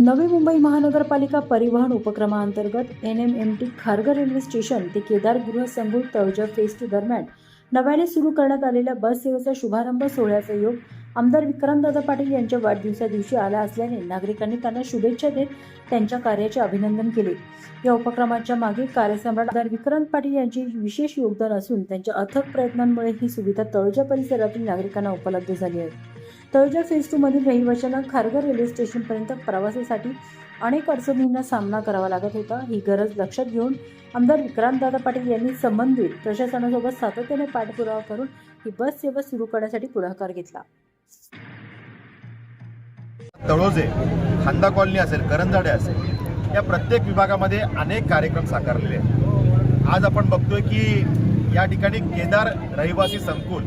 नवी मुंबई महानगरपालिका परिवहन उपक्रमाअंतर्गत N M M T Kharghar railway station ते केदारगृह संगुल तळजा फेस्ट दरम्यान नव्याने सुरू करण्यात आलेल्या बस सेवेचा शुभारंभ सोहळ्याचा योग आमदार विक्रांतदादा पाटील यांच्या वाढदिवसा दिवशी आला असल्याने नागरिकांनी त्यांना शुभेच्छा देत त्यांच्या कार्याचे अभिनंदन केले. या उपक्रमाच्या मागे कार्यसम्राट आमदार विक्रांत पाटील यांचे विशेष योगदान असून त्यांच्या अथक प्रयत्नांमुळे ही सुविधा तळजा परिसरातील नागरिकांना उपलब्ध झाली आहे. तळजा फेज टू मधील रहिवाशांना खारघर रेल्वे स्टेशनपर्यंत प्रवासासाठी अनेक अडचणींना सामना करावा लागत होता. ही गरज लक्षात घेऊन आमदार विक्रांतदादा पाटील यांनी संबंधित प्रशासनासोबत सातत्याने पाठपुरावा करून ही बस सेवा सुरू करण्यासाठी पुढाकार घेतला. तळोजे खांदा कॉलनी असेल करंजाडे असेल या प्रत्येक विभागामध्ये अनेक कार्यक्रम साकारलेले आहेत. आज आपण बघतोय की या ठिकाणी केदार रहिवासी संकुल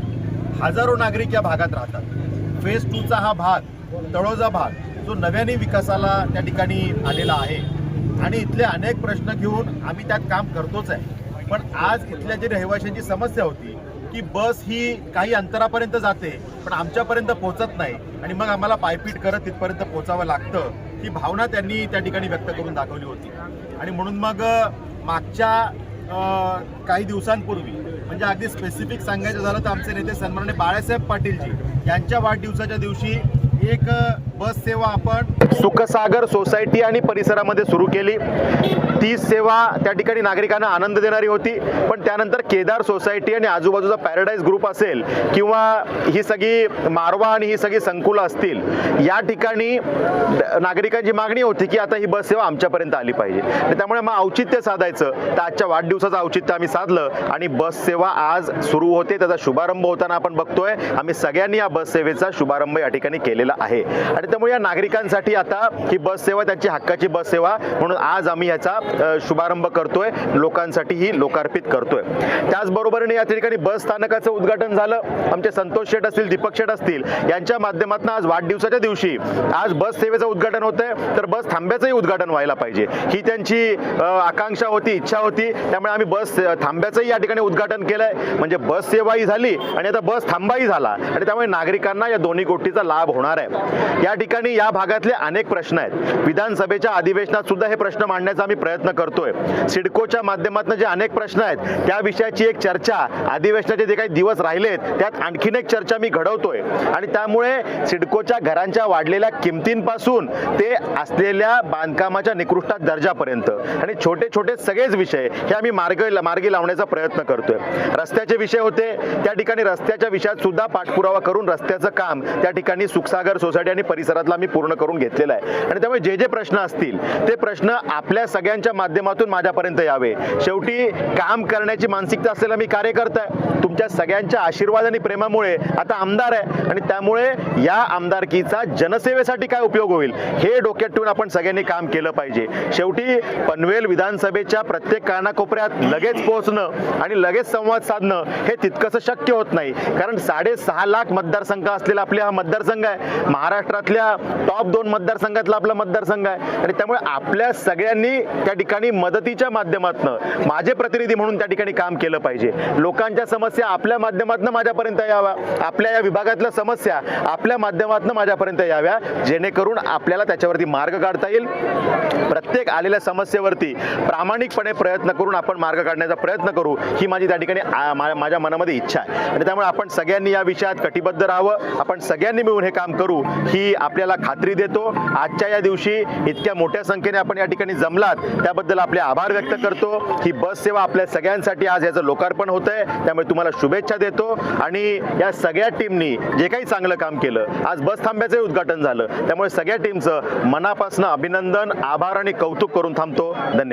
हजारो नागरिक या भागात राहतात. फेज टूचा हा भाग तळोजा भाग जो नव्याने विकासाला त्या ठिकाणी आलेला आहे. आणि इथले अनेक प्रश्न घेऊन आम्ही त्यात काम करतोच आहे. पण आज इथल्या जी रहिवाशांची समस्या होती की बस ही काही अंतरापर्यंत जाते पण आमच्यापर्यंत पोहोचत नाही. आणि मग आम्हाला पायपीट करत तिथपर्यंत पोहोचावं लागतं ही भावना त्यांनी त्या ठिकाणी व्यक्त करून दाखवली होती. आणि म्हणून मग मागच्या काही दिवसांपूर्वी म्हणजे अगदी स्पेसिफिक सांगायचं झालं तर आमचे नेते सन्माननीय बाळासाहेब पाटीलजी यांच्या वाढदिवसाच्या दिवशी एक बस सेवा आपण सुखसागर सोसायटी आणि परिसरामध्ये सुरू केली. ती सेवा त्या ठिकाणी नागरिकांना आनंद देणारी होती. पण त्यानंतर केदार सोसायटी आणि आजूबाजूचा पॅराडाईज ग्रुप असेल किंवा ही सगळी मारवा आणि ही सगळी संकुलं असतील या ठिकाणी नागरिकांची मागणी होती की आता ही बस सेवा आमच्यापर्यंत आली पाहिजे. त्यामुळे मग औचित्य साधायचं. तर आजच्या वाढदिवसाचं औचित्य आम्ही साधलं आणि बस सेवा आज सुरू होते. त्याचा शुभारंभ होताना आपण बघतोय. आम्ही सगळ्यांनी या बस सेवेचा शुभारंभ या ठिकाणी केलेला आहे. आणि त्यामुळे या नागरिकांसाठी आता ही बस सेवा त्यांची हक्काची बस सेवा म्हणून आज आम्ही याचा शुभारंभ करतोय. लोकांसाठी ही लोकार्पित करतोय. त्याचबरोबरीने या ठिकाणी बस स्थानकाचं उद्घाटन झालं. आमचे संतोष शेठ असतील दीपक शेठ असतील यांच्या माध्यमातून आज वाढदिवसाच्या दिवशी आज बस सेवेचं उद्घाटन होतंय. तर बस थांब्याचंही उद्घाटन व्हायला पाहिजे. ही त्यांची आकांक्षा होती इच्छा होती. त्यामुळे आम्ही बस थांब्याचंही या ठिकाणी उद्घाटन केलंय. म्हणजे बस सेवाही झाली आणि आता बस थांबाही झाला. आणि त्यामुळे नागरिकांना या दोन्ही गोष्टीचा लाभ होणार आहे. या ठिकाणी या भागातले अनेक प्रश्न आहेत. विधानसभेच्या अधिवेशनात सुद्धा हे प्रश्न मांडण्याचा आम्ही प्रयत्न करतोय. सिडकोच्या माध्यमातून जे अनेक प्रश्न आहेत त्या विषयाची एक चर्चा अधिवेशनाचे जे काही दिवस राहिलेत त्यात आणखीन एक चर्चा मी घडवतोय. आणि त्यामुळे सिडकोच्या घरांच्या वाढलेल्या किमतींपासून ते असलेल्या बांधकामाच्या निकृष्ट दर्जापर्यंत. आणि छोटे छोटे सगळेच विषय हे आम्ही मार्ग मार्गी लावण्याचा प्रयत्न करतोय. रस्त्याचे विषय होते त्या ठिकाणी रस्त्याच्या विषयात सुद्धा पाठपुरावा करून रस्त्याचं काम त्या ठिकाणी सुखसागर सोसायटी आणि परिसरातला आम्ही पूर्ण करून घेतलेला आहे. आणि त्यामुळे जे जे प्रश्न असतील ते प्रश्न आपल्या सगळ्यांच्या माध्यमातून माझ्यापर्यंत यावे. शेवटी काम करण्याची मानसिकता असलेला मी कार्यकर्ता आहे. तुमच्या सगळ्यांच्या आशीर्वाद आणि प्रेमामुळे आता आमदार आहे. आणि त्यामुळे या आमदारकीचा जनसेवेसाठी काय उपयोग होईल हे डोक्यात ठेवून आपण सगळ्यांनी काम केलं पाहिजे. शेवटी पनवेल विधानसभेच्या प्रत्येक कानाकोपऱ्यात लगेच पोहोचणं आणि लगेच संवाद साधणं हे तितकंसं शक्य होत नाही. कारण साडेसहा लाख मतदारसंघ असलेला आपला हा मतदारसंघ आहे. महाराष्ट्रातल्या टॉप दोन मतदारसंघातला आपला मतदारसंघ आहे. आणि त्यामुळे आपल्या सगळ्यांनी त्या ठिकाणी मदतीच्या माध्यमातून माझे प्रतिनिधी म्हणून त्या ठिकाणी काम केलं पाहिजे. लोकांच्या समस्या आपल्या माध्यमातून माझ्यापर्यंत याव्या. आपल्या या विभागातल्या समस्या आपल्या माध्यमातून माझ्यापर्यंत याव्या. जेणेकरून आपल्याला त्याच्यावरती मार्ग काढता येईल. प्रत्येक आलेल्या समस्येवरती प्रामाणिकपणे प्रयत्न करून आपण मार्ग काढण्याचा प्रयत्न करू ही माझी त्या ठिकाणी माझ्या मनामध्ये इच्छा आहे. आणि त्यामुळे आपण सगळ्यांनी या विषयात कटिबद्ध राहावं. आपण सगळ्यांनी मिळून हे काम करू ही आपल्याला खात्री देतो. आजच्या या दिवशी इतक्या मोठ्या संख्येने आपण या ठिकाणी जमलात त्याबद्दल आपले आभार व्यक्त करतो. ही बस सेवा आपल्या सगळ्यांसाठी आज याचं लोकार्पण होत आहे त्यामुळे तुम्हाला शुभेच्छा देतो आणि या सगळ्या टीमनी जे काही चांगलं काम केलं आज बस थांब्याचंही उद्घाटन झालं. त्यामुळे सगळ्या टीमचं मनापासून अभिनंदन आभार आणि कौतुक करून थांबतो. धन्यवाद.